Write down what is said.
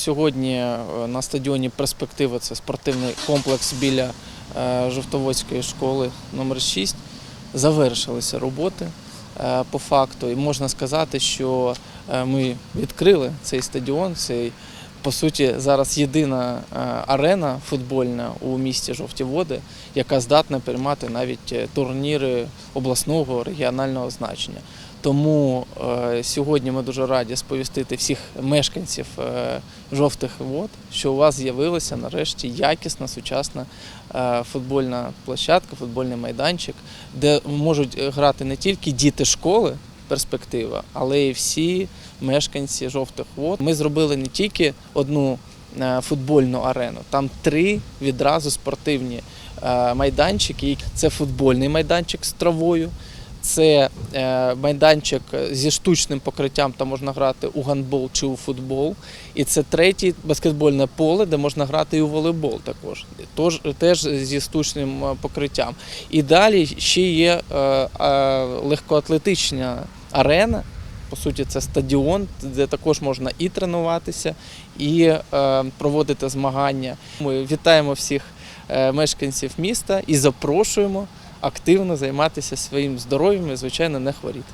Сьогодні е, на стадіоні Перспектива це спортивний комплекс біля е, Жовтоводської школи номер 6 Завершилися роботи е, по факту. І можна сказати, що ми відкрили цей стадіон. Цей по суті зараз єдина е, арена футбольна у місті Жовті Води, яка здатна приймати навіть е, турніри обласного регіонального значення. Тому е, сьогодні ми дуже раді сповістити всіх мешканців жовтих вод, що у вас з'явилася нарешті якісна сучасна футбольна площадка, футбольний майданчик, де можуть грати не тільки діти школи. Перспектива, але і всі мешканці жовтих вод. Ми зробили не тільки одну е, футбольну арену, там три відразу спортивні е, майданчики. Це футбольний майданчик з травою, це е, майданчик зі штучним покриттям, там можна грати у гандбол чи у футбол. І це третє баскетбольне поле, де можна грати і у волейбол також, тож, теж зі штучним покриттям. І далі ще є легкоатлетична арена. По суті, це стадіон, де також можна і тренуватися, і е, проводити змагання. Ми вітаємо всіх е, мешканців міста і запрошуємо активно займатися своїм здоров'ям і, звичайно, не хворіти.